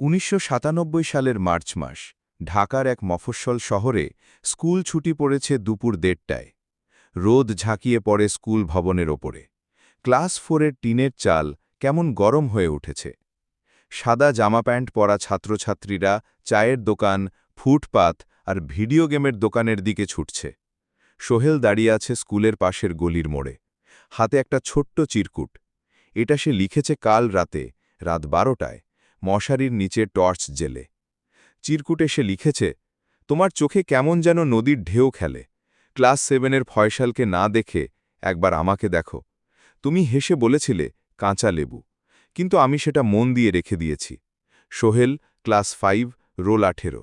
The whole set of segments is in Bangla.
উনিশশো সাতানব্বই সালের মার্চ মাস, ঢাকার এক মফস্বল শহরে স্কুল ছুটি পড়েছে দুপুর দেড়টায়। রোদ ঝাঁকিয়ে পড়ে স্কুল ভবনের ওপরে। ক্লাস ফোরের টিনের চাল কেমন গরম হয়ে উঠেছে। সাদা জামা প্যান্ট পরা ছাত্রছাত্রীরা চায়ের দোকান, ফুটপাত আর ভিডিও গেমের দোকানের দিকে ছুটছে। সোহেল দাঁড়িয়ে আছে স্কুলের পাশের গলির মোড়ে। হাতে একটা ছোট্ট চিরকুট। এটা সে লিখেছে কাল রাতে, রাত বারোটায়। মশারির নিচে টর্চ জেলে। চিরকুটে সে লিখেছে, তোমার চোখে কেমন যেন নদীর ঢেউ খেলে। ক্লাস সেভেনের ফয়সালকে না দেখে একবার আমাকে দেখো। তুমি হেসে বলেছিলে, কাঁচা লেবু। কিন্তু আমি সেটা মন দিয়ে রেখে দিয়েছি। সোহেল, ক্লাস ফাইভ, রোল আঠেরো।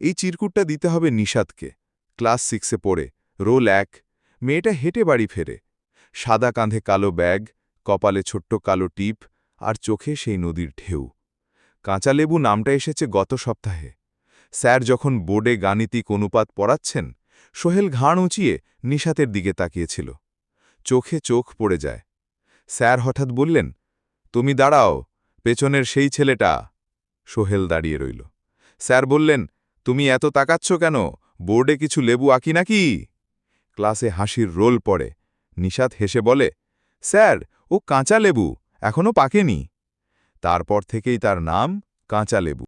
এই চিরকুটটা দিতে হবে নিষাদকে। ক্লাস সিক্সে পড়ে, রোল এক। মেয়েটা হেঁটে বাড়ি ফেরে। সাদা কাঁধে কালো ব্যাগ, কপালে ছোট্ট কালো টিপ, আর চোখে সেই নদীর ঢেউ। কাঁচালেবু নামটা এসেছে গত সপ্তাহে। স্যার যখন বোর্ডে গাণিতিক অনুপাত পড়াচ্ছেন, সোহেল ঘাড় উঁচিয়ে নিশাতের দিকে তাকিয়েছিল। চোখে চোখ পড়ে যায়। স্যার হঠাৎ বললেন, তুমি দাঁড়াও, পেছনের সেই ছেলেটা। সোহেল দাঁড়িয়ে রইল। স্যার বললেন, তুমি এত তাকাচ্ছ কেন? বোর্ডে কিছু লেবু আঁকি নাকি? ক্লাসে হাসির রোল পড়ে। নিশাত হেসে বলে, স্যার, ও কাঁচা লেবু এখনও পাকেনি। তারপর থেকেই তার নাম কাঁচা লেবু।